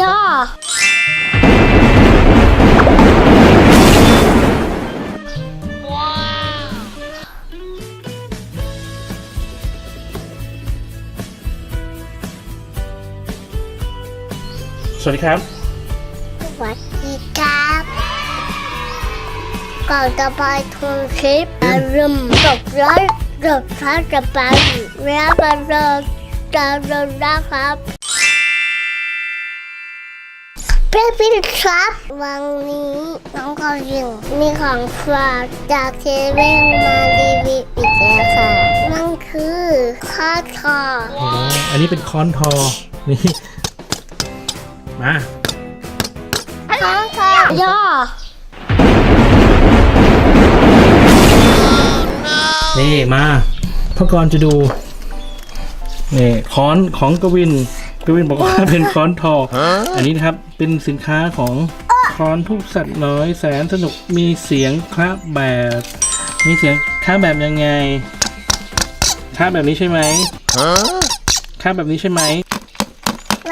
ย่อ สวัสดีครับ สวัสดีครับก่อนจะไปทุนคลิปอย่าลืมกดไลค์กดซับสไครต์และกดติดตามนะครับ เพื่อนพี่ครับวันนี้น้องก็ยิงมีของฝากจากเซเว่นมารีวิวอีกแล้วค่ะ มันคือข้าวทออ๋ออันนี้เป็นค้อนทอ นี่ มา ข้าวทอย่อนี่มาพ่อกรจะดู นี่ค้อนของกวิน กวินบอกว่าเป็นค้อนทอ อันนี้นะครับเป็นสินค้าของค้อนทุกสัตว์น้อยแสนสนุกมีเสียงคระแบบ มีเสียงคระแบบยังไงคระแบบนี้ใช่ไหมคระแบบนี้ใช่ไหม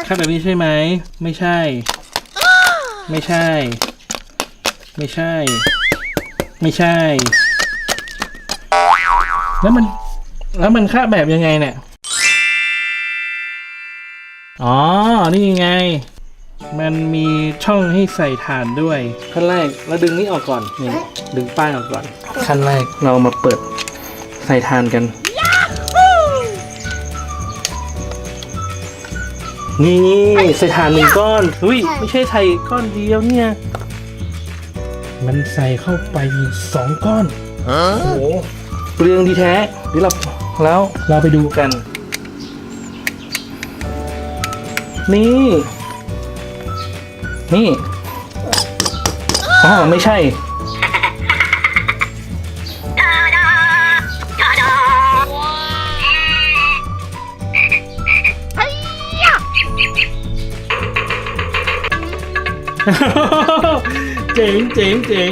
คระแบบนี้ใช่ไหมไม่ใช่ ไม่ใช่ ไม่ใช่ ไม่ใช่ แล้วมันแล้วมันค่าแบบยังไงเนี่ย อ๋อ นี่ไง มันมีช่องให้ใส่ถ่านด้วย ขั้นแรกเราดึงนี้ออกก่อนนี่ดึงป้ายออกก่อน ขั้นแรกเรามาเปิดใส่ถ่านกัน นี่ใส่ถ่านหนึ่งก้อนอุ้ยไม่ใช่ใส่ก้อนเดียวเนี่ย มันใส่เข้าไปสองก้อนโอ้โหเปลืองดีแท้เดี๋ยวเราแล้วเราไปดูกัน นี่ นี่อ๋อไม่ใช่ เจ๋งเจ๋งเจ๋ง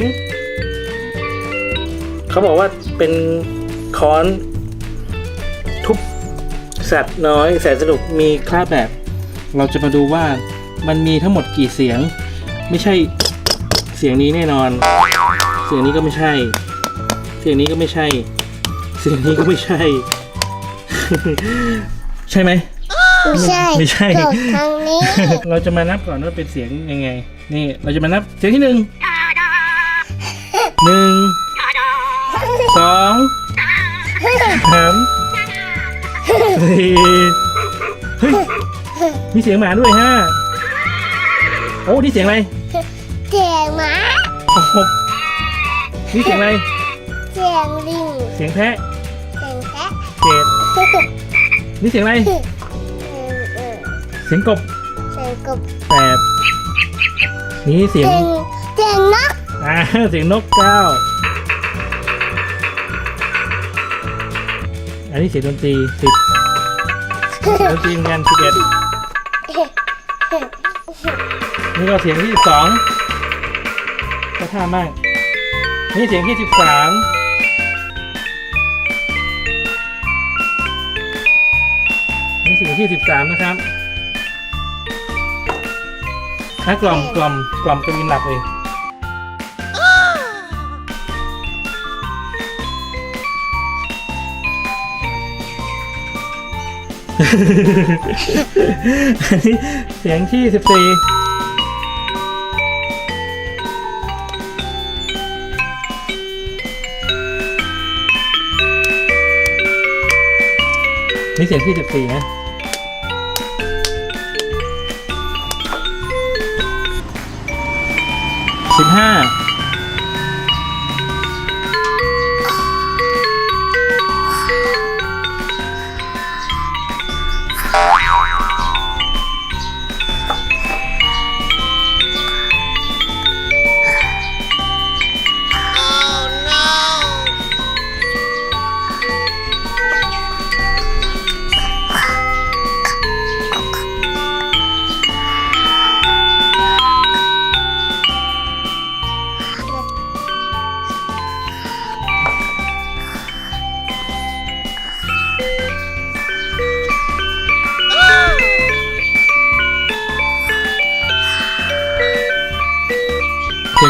เขาบอกว่าเป็นค้อน ทุบสัตว์น้อยแสนสนุกมีคราบแบบ เราจะมาดูว่ามันมีทั้งหมดกี่เสียง ไม่ใช่เสียงนี้แน่นอน เสียงนี้ก็ไม่ใช่ เสียงนี้ก็ไม่ใช่ เสียงนี้ก็ไม่ใช่ ใช่ไหมไม่ใช่ไม่ใช่กดทางนี้ เราจะมานับก่อนว่าเป็นเสียงยังไง นี่ เราจะมานับเสียงที่หนึ่งหนึ่งสองสามสี่เฮ้ย มีเสียงหมาด้วยฮะโอ้นี่เสียงอะไรเสียงหมาโอ้โหนี่เสียงอะไร เสียงลิงเสียงแพะเสียงแพะเจ็ดนี่เสียงอะไรเออเออเสียงกบ เสียงกบแปดนี่เสียงเสียง เสียงนกอ่าเสียงนกเก้าอันนี้เสียงดนตรีสิบดนตรีเหมือนกันสิบเอ็ด นี่ก็เสียงที่สิบสองก็ท่ามาก นี่เสียงที่สิบสามนี่เสียงที่สิบสามนะครับถ้ากล่อมกล่อมกล่อมจะมีหลับเองอันนี้เสียงที่สิบสี่ นี่เสียงที่สิบสี่นะสิบห้า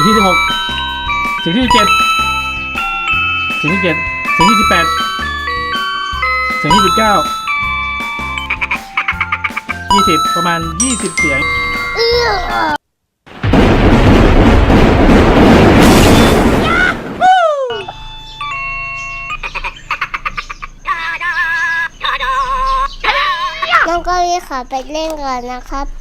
งที่สิบหกเสียงที่สิบเจ็ดเสียงที่เจ็ดเสียงที่สิบแปดเสียงที่สิบเก้ายี่สิบประมาณยี่สิบเสียงอื้อน้องก็วิขอไปเล่นก่อนนะครับ